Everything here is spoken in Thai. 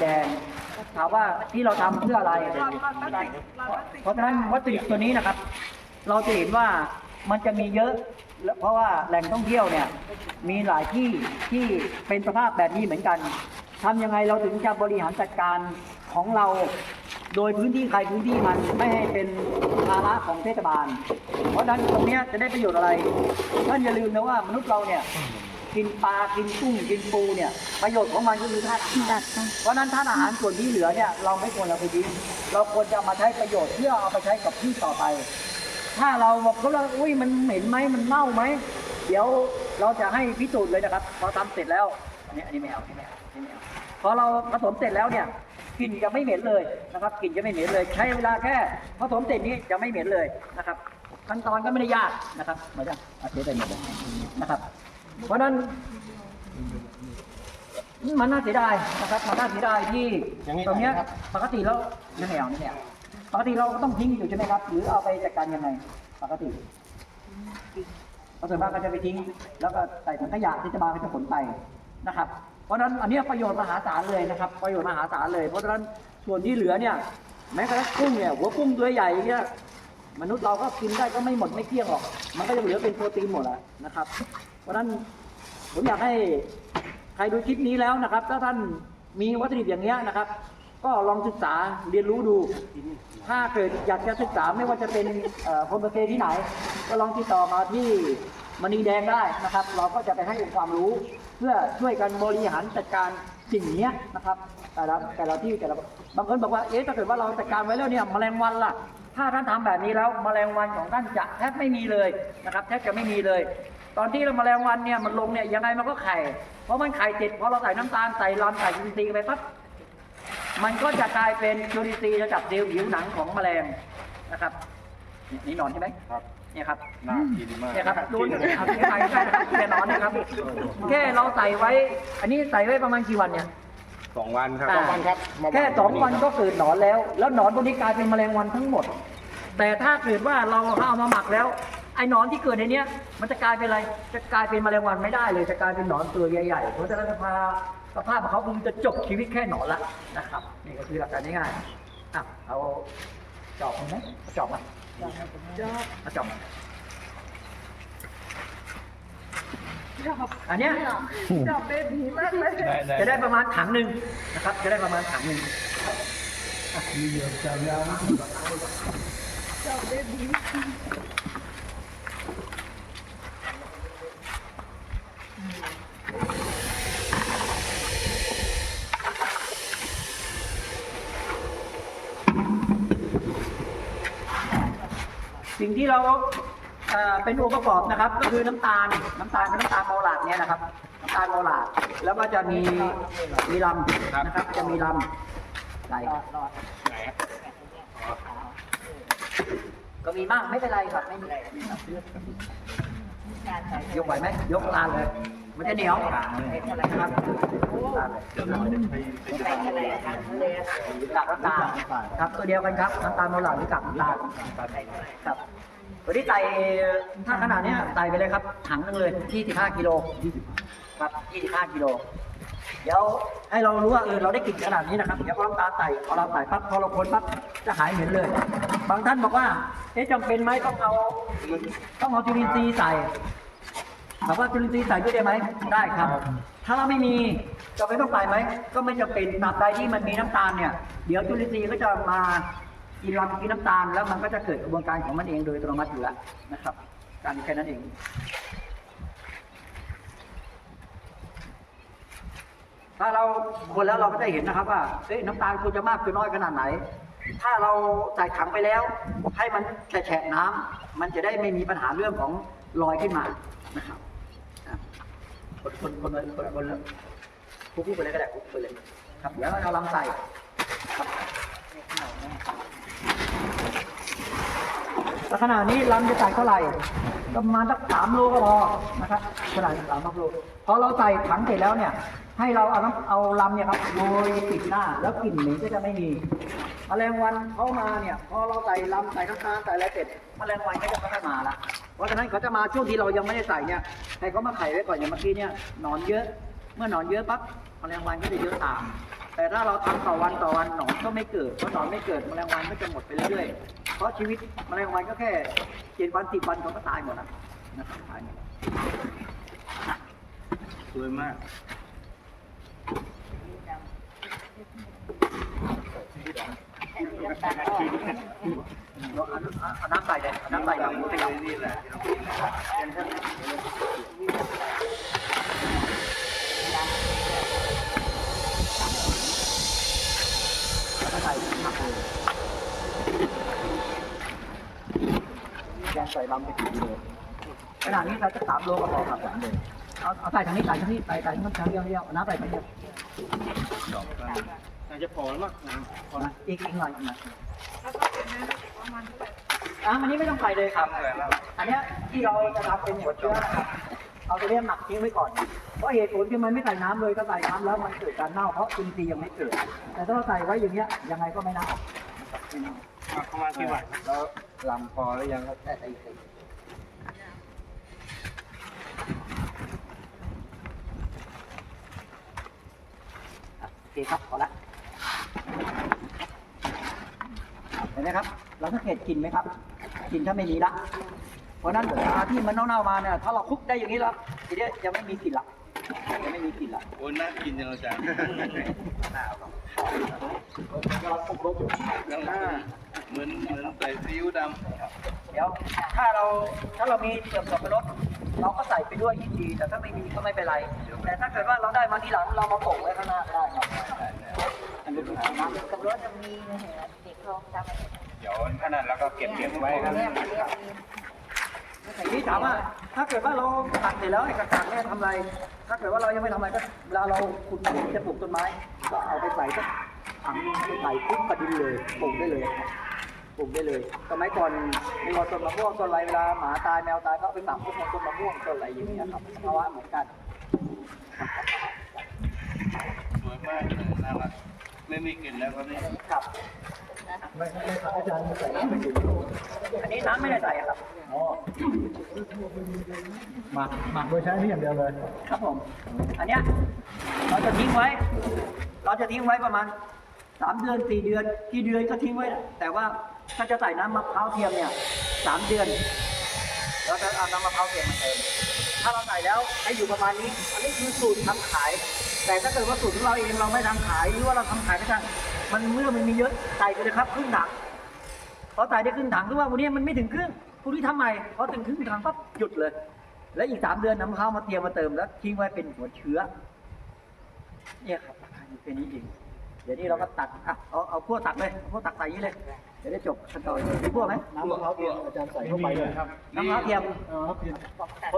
แดง ถามว่าที่เราทำเพื่ออะไร เพราะฉะนั้นวัตถุดิบตัวนี้นะครับ เราจะเห็นว่ามันจะมีเยอะเพราะว่าแหล่งท่องเที่ยวเนี่ยมีหลายที่ที่เป็นสภาพแบบนี้เหมือนกันทำยังไงเราถึงจะบริหารจัดการของเราโดยพื้นที่ใครพื้นที่มันไม่ให้เป็นภาระของเทศบาล เพราะนั้นตรงนี้จะได้ประโยชน์อะไร ท่านอย่าลืมนะว่ามนุษย์เราเนี่ย กินปลากินกุ้งกินปูเนี่ยประโยชน์ของมันก็คือธาตุอาหารเพราะฉะนั้นธาตุอาหารส่วนที่เหลือเนี่ยเราไม่ควรเอาไปทิ้งเราควรจะเอามาใช้ประโยชน์เพื่อเอาไปใช้กับที่ต่อไป ถ้าเราบอกเขาว่าอุ้ยมันเหม็นไหมมันเน่าไหมเดี๋ยวเราจะให้พิสูจน์เลยนะครับพอทำเสร็จแล้วอันนี้อันนี้ไม่เอาอันนี้ไม่เอาอันนี้ไม่เอาพอเราผสมเสร็จแล้วเนี่ยกลิ่นจะไม่เหม็นเลยนะครับกลิ่นจะไม่เหม็นเลย ใช้เวลาแค่ผสมเสร็จนี้จะไม่เหม็นเลยนะครับขั้นตอนก็ไม่ได้ยากนะครับเหมือนกันอาเทไปหมดเลยนะครับ เพราะฉะนั้นมันน่าเสียดายนะครับมันน่าเสียดายที่อย่างนี้ตรงเนี้ยได้ไหมครับปกติแล้วไม่แนวไม่แนวปกติเราก็ต้องทิ้งอยู่ใช่ไหมครับ หรือเอาไปจัดการยังไงปกติเพราะส่วนมากก็จะไปทิ้ง แล้วก็ใส่ถังขยะที่จะมาก็จะขนไปนะครับ เพราะฉะนั้นอันเนี้ยประโยชน์มหาศาลเลยนะครับ ประโยชน์มหาศาลเลย เพราะฉะนั้นส่วนที่เหลือเนี่ยแม้กระทั่งกุ้งเนี่ยหัวกุ้งตัวใหญ่อย่างเงี้ย มนุษย์เราก็กินได้ก็ไม่หมดไม่เกลี้ยงหรอก มันก็ยังเหลือเป็นโปรตีนหมดอะนะครับ เพราะฉะนั้นผมอยากให้ใครดูคลิปนี้แล้วนะครับ ถ้าท่านมีวัตถุดิบอย่างเงี้ยนะครับ ก็ลองศึกษาเรียนรู้ดู ถ้าเกิดอยากจะศึกษาไม่ว่าจะเป็นโฮมเตย์ที่ไหน ก็ลองติดต่อมาที่มณีแดงได้นะครับ เราก็จะไปให้ความรู้ เพื่อช่วยกันบริหารจัดการสิ่งนี้นะครับแต่ละแต่ละที่แต่ละบางคนบอกว่าเอ๊ะถ้าเกิดว่าเราจัดการไว้แล้วเนี่ยแมลงวันล่ะ ถ้าท่านทำแบบนี้แล้วแมลงวันของท่านจะแทบไม่มีเลยนะครับแทบจะไม่มีเลย ตอนที่เราแมลงวันเนี่ยมันลงเนี่ยยังไงมันก็ไข่ เพราะมันไข่เสร็จพอเราใส่น้ำตาลใส่ลำใส่จุลินทรีย์ไปปั๊บมันก็จะกลายเป็นจุลินทรีย์จะจับเซลล์ผิวหนังของแมลงนะครับนี่นี่หนอนใช่ไหมครับเนี่ยครับน่ากินมากเนี่ยครับดูเอาที่ไปใกล้นะครับแค่นอนเนะครับแค่เราใส่ไว้ อันนี้ใส่ไว้ประมาณกี่วันเนี่ย สองวันครับอ่าสองวันครับมาแค่สองวันก็เกิดหนอนแล้ว แล้วหนอนพวกนี้กลายเป็นแมลงวันทั้งหมด แต่ถ้าเกิดว่าเราเอามาหมักแล้วไอ้หนอนที่เกิดในเนี้ย มันจะกลายเป็นอะไรจะกลายเป็นแมลงวันไม่ได้เลยจะกลายเป็นหนอนตัวใหญ่ๆเพราะฉะนั้นสภาสภาพของเขาคงจะจบชีวิตแค่หนอนละนะครับนี่ก็คือหลักการง่ายๆอะเอาจอบมันไหมเอาจอบมาเอาจอบ มาอันเนี้ยดอกเบบีมากเลยจะได้ประมาณถังหนึ่งนะครับ จะได้ประมาณถังหนึ่งดอกเบบีสิ่งที่เรา เอ่อเป็นองค์ประกอบนะครับ ก็คือน้ำตาลน้ำตาลกับน้ำตาลเมาหลาดเนี่ยนะครับน้ำตาลเมาหลาดแล้วก็จะมีมีลำนะครับ จะมีลำไหลก็มีมากไม่เป็นไรครับไม่มีอะไรยกไหวไหมยกลานเลย มันจะเหนียวนะครับกากน้ำตาลครับตัวเดียวกันครับน้ำตาลมาหลาหรือกากน้ำตาลครับวันนี้ใส่ถ้าขนาดนี้ยใส่ไปเลยครับถังนึงเลย25กิโลครับ25กิโลเดี๋ยวให้เรารู้ว่าเออเราได้กลิ่นขนาดนี้นะครับเดี๋ยวพอน้ำตาลใส่พอเราใส่ปั๊บพอเราคนปั๊บจะหายเหม็นเลย บางท่านบอกว่าเอ๊ะจำเป็นไหมต้องเอาต้องเอาจุลินทรีย์ใส่ ถามว่าจุลินทรีย์ใส่ด้วยได้ไหมได้ครับ ถ้าเราไม่มีจำเป็นต้องใส่ไหมก็ไม่จำเป็นตราบใดที่มันมีน้ำตาลเนี่ยเดี๋ยวจุลินทรีย์ก็จะมากินลำกินน้ำตาลแล้วมันก็จะเกิดกระบวนการของมันเองโดยอัตโนมัติอยู่แล้วนะครับ การแค่นั้นเองถ้าเราคนแล้วเราก็จะเห็นนะครับว่าเอ๊ะน้ำตาลควรจะมากหรือน้อยขนาดไหน ถ้าเราใส่ถังไปแล้ว ให้มันแฉะๆน้ำมันจะได้ไม่มีปัญหาเรื่องของรอยขึ้นมานะครับอะ คนคนคนคนคนคนเลยคุกคุกไปเลยก็ได้คุกไปเลยครับเดี๋ยวเราลำใส่ครับขนาดนี้ลำจะใส่เท่าไหร่ประมาณสักสามโลก็พอนะครับขนาดสามโลพอเราใส่ถังเสร็จแล้วเนี่ย ให้เราเอาน้ำเอาลำเนี่ยครับโรยปิดหน้า แล้วกลิ่นเหม็นก็จะไม่มีแมลงวันเข้ามาเนี่ย พอเราใส่ลำใส่น้ำตาลใส่อะไรเสร็จแมลงวันก็จะไม่ค่อยมาละ เพราะฉะนั้นเขาจะมาช่วงที่เรายังไม่ได้ใส่เนี่ยให้เขามาไข่ไว้ก่อนอย่างเมื่อกี้เนี่ยหนอนเยอะ เมื่อหนอนเยอะปั๊บแมลงวันก็จะเยอะตาม แต่ถ้าเราทำต่อวันต่อวันหนอนก็ไม่เกิดเพราะหนอนไม่เกิดแมลงวันก็จะหมดไปเรื่อยๆเพราะชีวิตแมลงวันก็แค่เจ็ดวันสิบวันเขาก็ตายหมดนะนะครับตายหมดสวยมากเราเอาเอาเอาน้ำใส่เลยเอาน้ำใส่กับขยำ นี่แหละ แล้วก็ใส่ผักเลยแกงใส่ลำไปถึงเลขนาดนี้เราจะสามโลก็พอครับสามโลเอาเอาใส่ทางนี้ใส่ทางนี้ใส่ใส่ทางนี้ทางเดียวเดียวเอาน้ำใส่ไปเดียวดอกก็น่าจะพอแล้วมั้งพอนะอีกอีกหน่อยอีกหน่อยอะอันนี้ไม่ต้องใส่เลยครับ อันนี้ที่เราจะทำเป็นหัวเชื้อนะครับเอาตัวเนี้ยหมักทิ้งไว้ก่อน เพราะเหตุผลที่มันไม่ใส่น้ำเลยถ้าใส่น้ำแล้วมันเกิดการเน่าเพราะอินทรีย์ยังไม่เกิด แต่ถ้าเราใส่ไว้อย่างเงี้ยยังไงก็ไม่เน่าไม่เน่าประมาณกี่วันแล้ว ลำพอหรือยังครับแต่ใส่ใส่อะโอเคครับพอละเห็นไหมครับ เราสังเกตกลิ่นไหมครับกลิ่นถ้าไม่มีละ เพราะฉะนั้นเวลาที่มันเน่าๆมาเนี่ยถ้าเราคลุกได้อย่างนี้แล้วทีเนี้ยจะไม่มีกลิ่นละจะไม่มีกลิ่นละโอ้น่ากินจังเลยจ้ะกำลังคลุกรสอยู่ เหมือนเหมือนใส่ซีอิ๊วดเดี๋ยวถ้าเราถ้าเรามีเสื่อมสับปะรดเราก็ใส่ไปด้วยยินดี แต่ถ้าไม่มีก็ไม่เป็นไร แต่ถ้าเกิดว่าเราได้มาทีหลังเรามาโปะไว้ข้างหน้าก็ได้ครับอันนี้เป็นน้ำกับรถจะมีนะฮะเด็กลองจำำเดี๋ยวขนาดแล้วก็เก็บเก็บไว้ครับเนี่ยเรียกนี่ถามว่าถ้าเกิดว่าเราตัดเสร็จแล้วไอ้กระถางเนี่ยทำอะไร ถ้าเกิดว่าเรายังไม่ทำอะไรก็เวลาเราขุดดินจะปลูกต้นไม้ก็เอาไปใส่ก็ถังไปใส่ปุ๊บกระดินเลยปลูกได้เลยครับ ปลูกได้เลยสมัยก่อนมีต้นมะม่วงต้นอะไรเวลาหมาตายแมวตายก็เอาไปหมักพวกต้นมะม่วงต้นอะไรอย่างเงี้ยครับภาวะเหมือนกันสวยมากเลยน่ารักไม่มีกลิ่นแล้วก็นี่ครับไม่ไม่ครับอาจารย์ใส่น้ำไปถึงอันนี้น้ำไม่ได้ใส่ครับอ๋อหมักหมักโดยใช้นี่อย่างเดียวเลย ครับผม อันเนี้ยเราจะทิ้งไว้ เราจะทิ้งไว้ประมาณสามเดือนสี่เดือนกี่เดือนก็ทิ้งไว้ แต่ว่า ถ้าจะใส่น้ำมะพร้าวเทียมเนี่ยสามเดือน เราจะเอาน้ำมะพร้าวเทียมมาเติม ถ้าเราใส่แล้วให้อยู่ประมาณนี้ อันนี้คือสูตรทำขาย แต่ถ้าเกิดว่าสูตรของเราเองเราไม่ทำขายหรือว่าเราทำขายไม่ทันมันเมื่อมันมีเยอะใส่ไปเลยครับครึ่งถังพอใส่ได้ครึ่งถังคือว่าวันนี้มันไม่ถึงครึ่งคุณที่ทำใหม่พอถึงครึ่งถังปั๊บหยุดเลย แล้วอีกสามเดือนน้ำมะพร้าวมาเตรียมมาเติมแล้วทิ้งไว้เป็นหัวเชื้อ เนี่ยครับราคาอยู่แค่นี้เองเดี๋ยวนี้เราก็ตัดอะเอาเอาพวกตักเลยพวกตักใส่ย่างนี้เลย จะได้จบขั้นตอนมีพวกไหมน้ำมะพร้าวเทียมอาจารย์ใส่เข้าไปเลยครับ น้ำมะพร้าวเทียมเออครับเทียม